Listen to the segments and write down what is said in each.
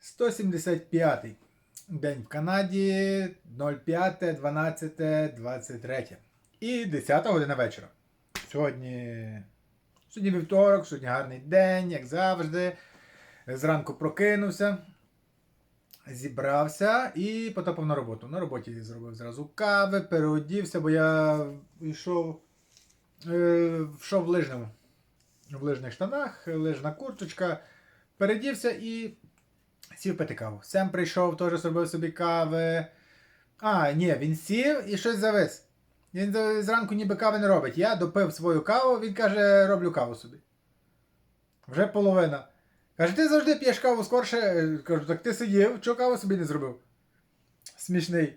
175 день в Канаді 05.12.23. І 10 година вечора. Сьогодні, сьогодні вівторок, сьогодні гарний день, як завжди. Зранку прокинувся, зібрався і потопав на роботу. На роботі зробив зразу кави, переодівся, бо я йшов, е, в лижному. В лижних штанах, лижна курточка. Передівся і сів пити каву. Сем прийшов, теж зробив собі кави. А, ні, він сів і щось завис. Він зранку ніби кави не робить. Я допив свою каву, він каже, роблю каву собі. Вже половина. Каже, ти завжди п'єш каву скорше. Е, Кажу, так ти сидів, чого каву собі не зробив? Смішний.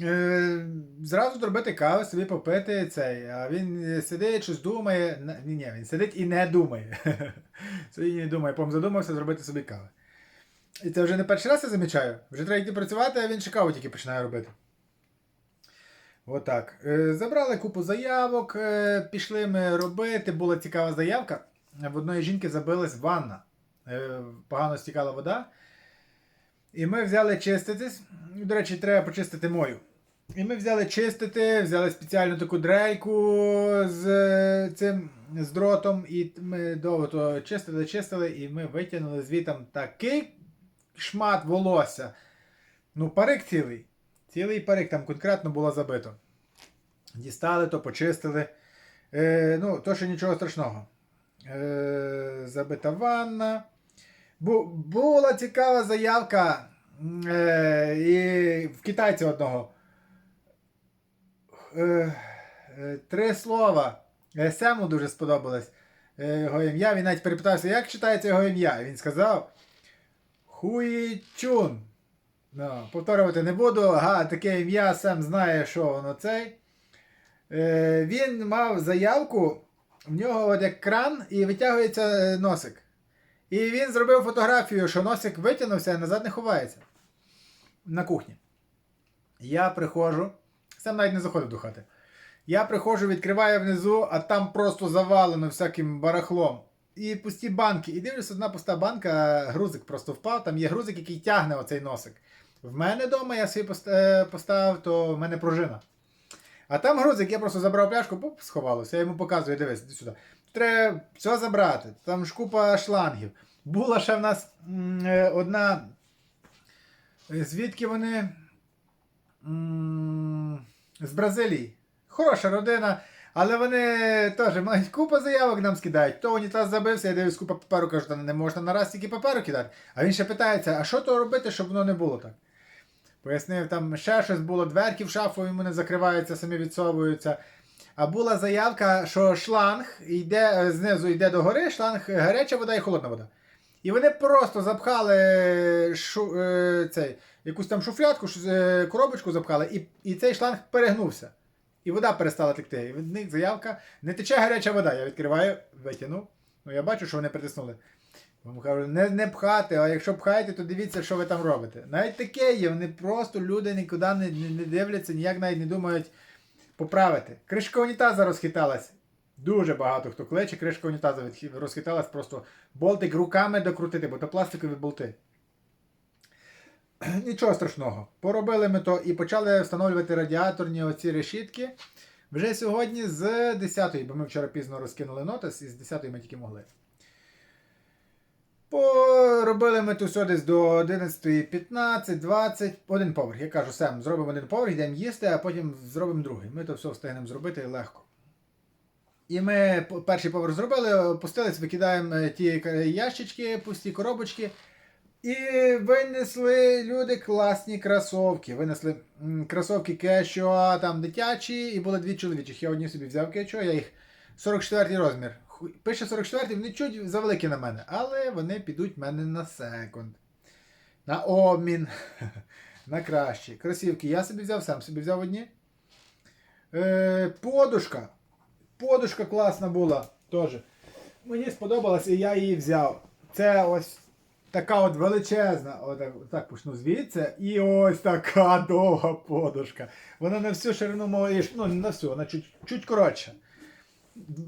Е, зразу зробити каву, собі попити цей. А він сидить, щось думає. Ні, ні, він сидить і не думає. Сидить і не думає, потім задумався зробити собі кави. І це вже не перший раз я замічаю. Вже треба йти працювати, а він ще каву тільки починає робити. Отак. Е, Забрали купу заявок, е, пішли ми робити. Була цікава заявка. В одної жінки забилась ванна. Е, Погано стікала вода. І ми взяли чиститись. До речі, треба почистити мою. І ми взяли чистити, взяли спеціальну таку дрельку з цим з дротом, і ми довго то чистили, чистили, і ми витягнули звітом такий шмат волосся. Ну, парик цілий. Цілий парик там конкретно було забито. Дістали то, почистили. Е, ну, то ще нічого страшного. Е, забита ванна. Бу, була цікава заявка е, і в китайця одного. Е, е, три слова. Е, Сему дуже сподобалось е, його ім'я. Він навіть перепитався, як читається його ім'я. Він сказав Хуїчун. Ну, повторювати не буду. Ага, таке ім'я сам знає, що воно цей. Е, він мав заявку, в нього от як кран і витягується е, носик. І він зробив фотографію, що носик витягнувся, а назад не ховається. На кухні. Я приходжу. Сам навіть не заходив до хати. Я приходжу, відкриваю внизу, а там просто завалено всяким барахлом. І пусті банки. І дивлюсь, одна пуста банка, грузик просто впав. Там є грузик, який тягне оцей носик. В мене вдома я собі е, поставив, то в мене пружина. А там грузик, я просто забрав пляшку, поп, сховалося. Я йому показую, дивись, іди сюди. Треба все забрати. Там ж купа шлангів. Була ще в нас е, одна. е, Звідки вони? З Бразилії. Хороша родина. Але вони теж мають купу заявок нам скидають. То унітаз забився, я дивлюсь купа паперу, кажу, та не можна на раз тільки паперу кидати. А він ще питається, а що то робити, щоб воно не було так? Пояснив, там ще щось було, дверки в шафу йому не закриваються, самі відсовуються. А була заявка, що шланг йде е, знизу йде до гори, шланг е, гаряча вода і холодна вода. І вони просто запхали шу, е, цей, якусь там шуфлятку, ш- е, коробочку запхали, і, і цей шланг перегнувся. І вода перестала текти. І від них заявка не тече гаряча вода. Я відкриваю, витягнув. Ну я бачу, що вони притиснули. Вам кажу, не, не пхати, а якщо пхаєте, то дивіться, що ви там робите. Навіть таке є, вони просто люди нікуди не, не, не дивляться, ніяк навіть не думають поправити. Кришка унітаза розхиталась. Дуже багато хто кличе, кришка унітаза розхиталась, просто болтик руками докрутити, бо то пластикові болти. Нічого страшного. Поробили ми то і почали встановлювати радіаторні оці решітки. Вже сьогодні з 10-ї, бо ми вчора пізно розкинули нотис, і з 10-ї ми тільки могли. Поробили ми тут десь до 11, 15, 20, один поверх. Я кажу, Сем, зробимо один поверх, йдемо їсти, а потім зробимо другий. Ми то все встигнемо зробити легко. І ми перший поверх зробили, опустились, викидаємо е, ті ящички, пусті коробочки. І винесли люди класні кросовки. Винесли кросовки кешо, там дитячі, і були дві чоловічих. Я одні собі взяв кешо, я їх 44 розмір. Пише 44, вони чуть завеликі на мене, але вони підуть в мене на секунд. На обмін. на кращі. Кросівки я собі взяв, сам собі взяв одні. Е, подушка. Подушка класна була теж. Мені сподобалась і я її взяв. Це ось така от величезна, отак, так почну звідси, і ось така довга подушка. Вона на всю ширину моєї, ну не на всю, вона чуть, чуть коротша.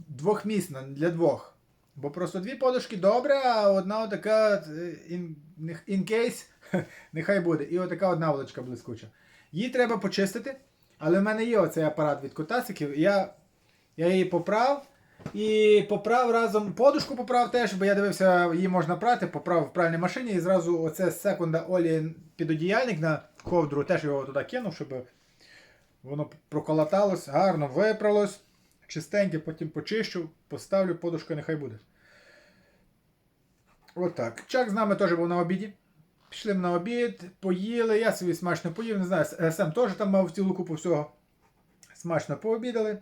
Двохмісна для двох. Бо просто дві подушки добре, а одна така е, in, in case, нехай буде. І отака одна вуличка блискуча. Її треба почистити, але в мене є оцей апарат від котасиків. Я, я її поправ. І поправ разом подушку поправ теж, бо я дивився, її можна прати, поправ в пральній машині і зразу оце з секунда Олі підодіяльник на ковдру, теж його туди кинув, щоб воно проколоталось, гарно випралось, чистеньке, потім почищу, поставлю, подушка нехай буде. Отак. Чак з нами теж був на обіді. Пішли на обід, поїли, я собі смачно поїв, не знаю, СМ теж там мав цілу купу всього. Смачно пообідали.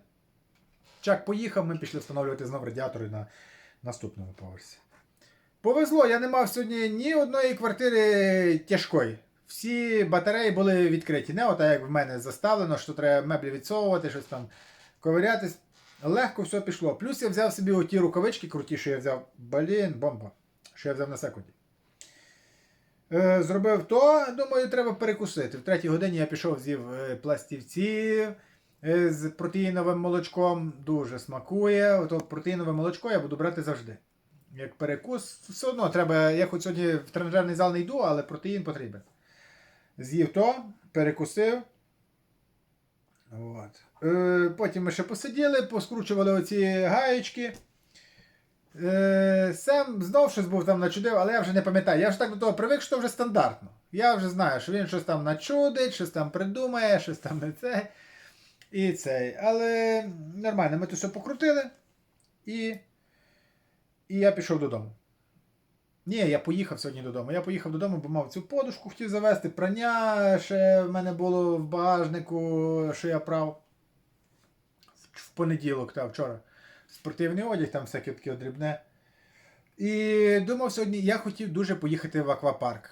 Чак поїхав, ми пішли встановлювати знов радіатори на наступному поверсі. Повезло, я не мав сьогодні ні одної квартири тяжкої. Всі батареї були відкриті. Не ота, як в мене заставлено, що треба меблі відсовувати, щось там ковирятись. Легко все пішло. Плюс я взяв собі оті рукавички круті, що я взяв. Блін, бомба. Що я взяв на секунді. Е, зробив то, думаю, треба перекусити. В третій годині я пішов, з'їв е, пластівці е, з протеїновим молочком. Дуже смакує. Ото протеїнове молочко я буду брати завжди. Як перекус, все одно треба. Я хоч сьогодні в тренажерний зал не йду, але протеїн потрібен. З'їв то, перекусив. От. Е, потім ми ще посиділи, поскручували оці гаєчки. Е, Сем знов щось був там начудив, але я вже не пам'ятаю. Я вже так до того привик, що вже стандартно. Я вже знаю, що він щось там начудить, щось там придумає, щось там не це. І цей. Але нормально, ми то все покрутили. І, і я пішов додому. Ні, я поїхав сьогодні додому. Я поїхав додому, бо мав цю подушку хотів завести, прання ще в мене було в багажнику, що я прав в понеділок, та вчора. Спортивний одяг, там всяке таке дрібне. І думав сьогодні, я хотів дуже поїхати в аквапарк.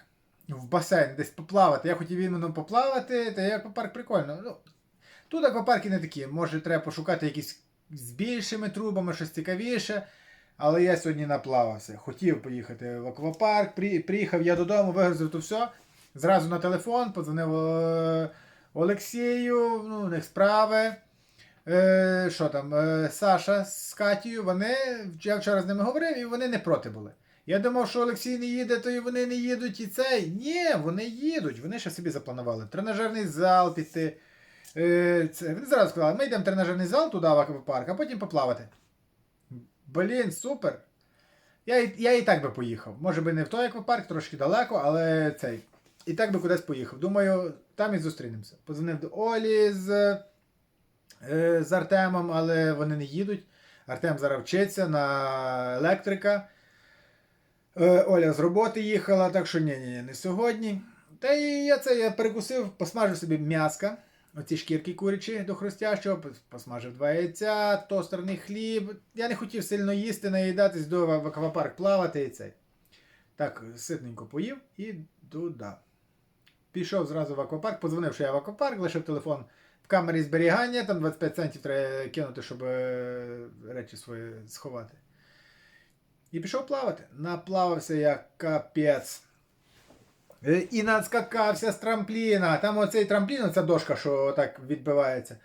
В басейн, десь поплавати. Я хотів іменно поплавати, та аквапарк прикольно. Ну, тут аквапарки не такі. Може, треба пошукати якісь з більшими трубами, щось цікавіше. Але я сьогодні наплавався. Хотів поїхати в аквапарк. Приїхав я додому, вигрузив то все. Зразу на телефон, подзвонив е, Олексію, ну, у них справи. Е, що там, е, Саша з Катією, вони, я вчора з ними говорив, і вони не проти були. Я думав, що Олексій не їде, то і вони не їдуть і цей. Ні, вони їдуть, вони ще собі запланували. Тренажерний зал піти. Е, це, вони зразу сказали, ми йдемо в тренажерний зал туди в аквапарк, а потім поплавати. Блін, супер. Я, я і так би поїхав. Може би не в той аквапарк, трошки далеко, але цей. І так би кудись поїхав. Думаю, там і зустрінемося. Позвонив до Олі з, е, з Артемом, але вони не їдуть. Артем зараз вчиться на електрика. Е, Оля з роботи їхала, так що ні, ні, ні, не сьогодні. Та і я це я перекусив, посмажив собі м'яска. Оці шкірки курячі до хрустящого, посмажив два яйця, тостерний хліб. Я не хотів сильно їсти, наїдатись до в аквапарк плавати і цей. Так, ситненько поїв і туди. Пішов зразу в аквапарк, подзвонив, що я в аквапарк, лишив телефон в камері зберігання, там 25 центів треба кинути, щоб е, речі свої сховати. І пішов плавати. Наплавався як капець. Е, І надскакався з трампліна. Там оцей трамплін, оця дошка, що так відбивається.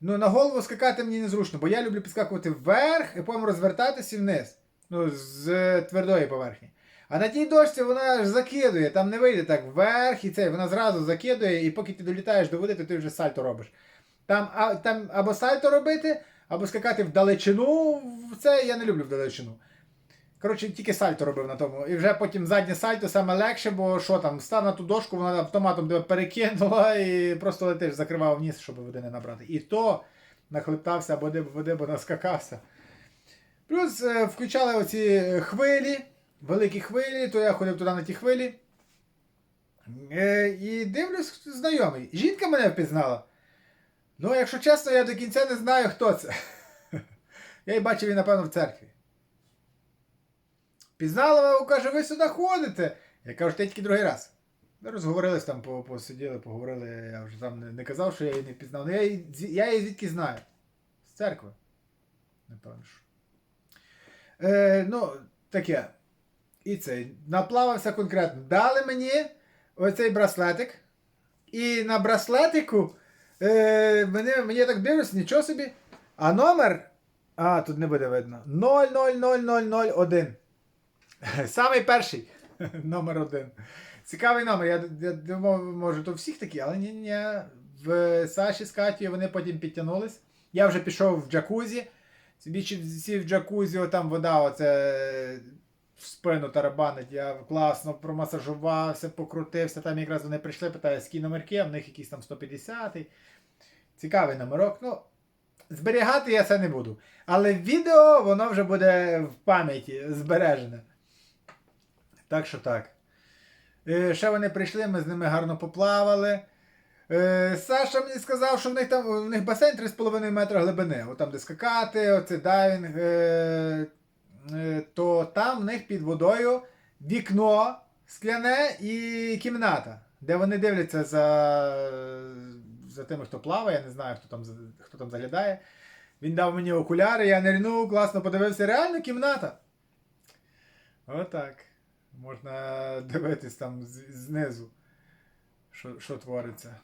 Ну, на голову скакати мені незручно, бо я люблю підскакувати вверх і потім розвертатися вниз. Ну, з е, твердої поверхні. А на тій дошці вона аж закидує, там не вийде так вверх і цей, вона зразу закидує, і поки ти долітаєш до води, то ти вже сальто робиш. Там, а, там або сальто робити, або скакати в далечину. Це я не люблю в далечину. Коротше, тільки сальто робив на тому. І вже потім заднє сальто саме легше, бо що там, став на ту дошку, вона автоматом тебе перекинула і просто летиш, закривав вниз, щоб води не набрати. І то нахлептався води, води, бо наскакався. Плюс е, включали оці хвилі, великі хвилі, то я ходив туди на ті хвилі. Е, і дивлюсь, знайомий. Жінка мене впізнала. Ну, якщо чесно, я до кінця не знаю, хто це. Я її бачив, її, напевно, в церкві. Пізнала, каже, ви сюди ходите. Я кажу, ти тільки другий раз. Ми розговорились там, посиділи, поговорили. Я вже там не, не казав, що я її не пізнав. Я, її, я її звідки знаю. З церкви. Напевно. що. Е, ну, таке. І цей. Наплавався конкретно. Дали мені оцей браслетик. І на браслетику е, мені я так дивлюсь, нічого собі. А номер А, тут не буде видно. 000001. Самий перший. Номер один. Цікавий номер. Я, я думав, може, то всіх такі, але ні, ні. В Саші з Катєю вони потім підтягнулись. Я вже пішов в джакузі. Всі в джакузі, там вода оце в спину тарабанить. Я класно промасажувався, покрутився. Там якраз вони прийшли, питаю, які номерки, а в них якийсь там 150 Цікавий номерок. Ну, зберігати я це не буду. Але відео воно вже буде в пам'яті збережене. Так що так. Е, ще вони прийшли, ми з ними гарно поплавали. Е, Саша мені сказав, що в них там в них басейн 3,5 метра глибини. От там, де скакати, оце дайвінг. Е, е, то там в них під водою вікно скляне і кімната, де вони дивляться за, за тими, хто плаває. Я не знаю, хто там, хто там заглядає. Він дав мені окуляри, я нирнув, класно подивився. Реально кімната. Отак. Можна дивитись там знизу, що, що твориться.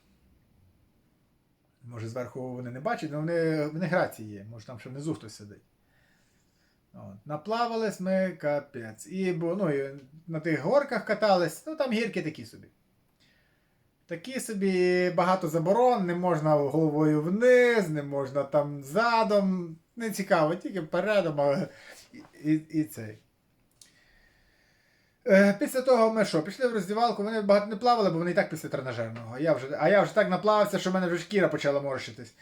Може, зверху вони не бачать, але вони, в них є. Може там ще внизу хтось сидить. От. Наплавались ми капець. І, ну, і на тих горках катались, ну там гірки такі собі. Такі собі багато заборон, не можна головою вниз, не можна там задом. Не цікаво, тільки передом, але і, і, і цей. Е, Після того ми що, пішли в роздівалку, вони багато не плавали, бо вони і так після тренажерного. Я вже, а я вже так наплавався, що в мене вже шкіра почала морщитись.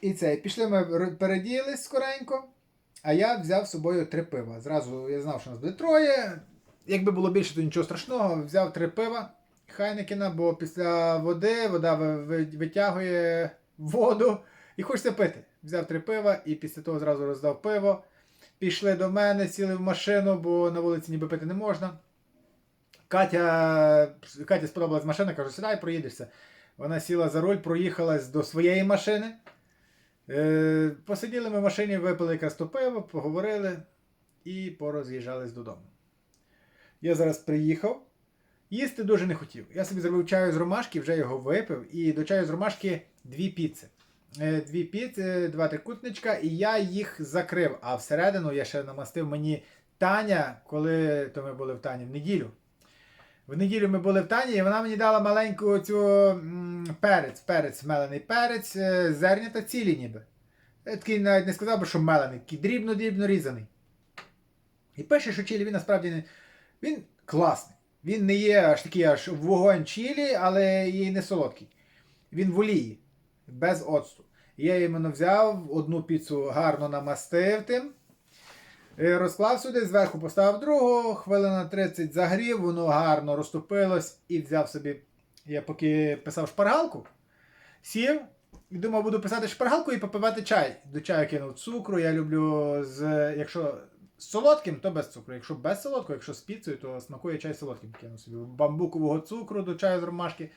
І це, пішли ми переділись скоренько, а я взяв з собою три пива. Зразу я знав, що нас буде троє. Якби було більше, то нічого страшного. Взяв три пива Хайнекена, бо після води вода ви- ви- витягує воду і хочеться пити. Взяв три пива і після того зразу роздав пиво. Пішли до мене, сіли в машину, бо на вулиці ніби пити не можна. Катя, Каті сподобалась машина, кажу, сідай, проїдешся. Вона сіла за руль, проїхалась до своєї машини. Е, посиділи ми в машині, випили якраз то пиво, поговорили і пороз'їжджались додому. Я зараз приїхав. Їсти дуже не хотів. Я собі зробив чаю з ромашки, вже його випив, і до чаю з ромашки дві піци. Е, Дві піци, два трикутничка, і я їх закрив. А всередину я ще намастив мені Таня, коли то ми були в Тані в неділю. В неділю ми були в Тані, і вона мені дала маленьку цю перець, перець, мелений перець, е, зернята цілі ніби. Я такий навіть не сказав би, що мелений, дрібно-дрібно різаний. І пише, що чилі він насправді не. Він класний. Він не є аж такий аж вогонь чилі, але і не солодкий. Він в олії, без оцту. Я іменно взяв одну піцу гарно намастив тим. е, Розклав сюди, зверху поставив другу, хвилина 30 загрів, воно гарно розтопилось і взяв собі. Я поки писав шпаргалку, сів і думав, буду писати шпаргалку і попивати чай. До чаю кинув цукру. Я люблю з. Якщо з солодким, то без цукру. Якщо без солодкого, якщо з піцею, то смакує чай солодким. Кинув собі бамбукового цукру до чаю з ромашки.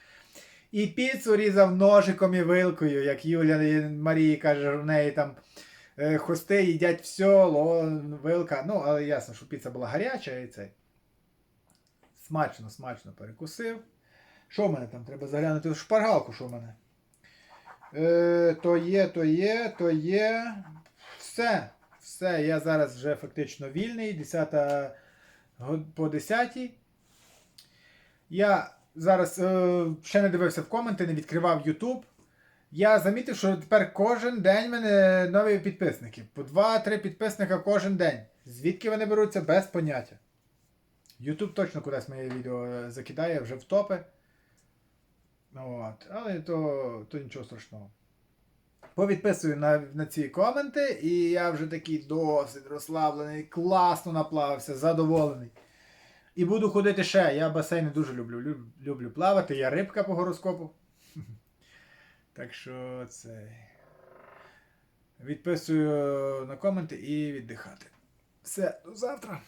І піцу різав ножиком і вилкою, як Юля Марії каже, в неї там е, хости їдять все, ло, вилка. Ну, але ясно, що піца була гаряча і цей. Смачно, смачно перекусив. Що в мене там? Треба заглянути в шпаргалку, що в мене. Е, то є, то є, то є. Все. Все. Я зараз вже фактично вільний. 10 по 10. Я зараз е, ще не дивився в коменти, не відкривав YouTube. Я замітив, що тепер кожен день в мене нові підписники. По 2-3 підписника кожен день. Звідки вони беруться без поняття. YouTube точно кудись моє відео е, закидає вже в топи. От. Але то, то нічого страшного. Повідписую на, на ці коменти, і я вже такий досить розслаблений, класно наплавився, задоволений. І буду ходити ще. Я басейни дуже люблю. Люб- Люблю плавати, я рибка по гороскопу. Так що це. Відписую на коменти і віддихати. Все, до завтра.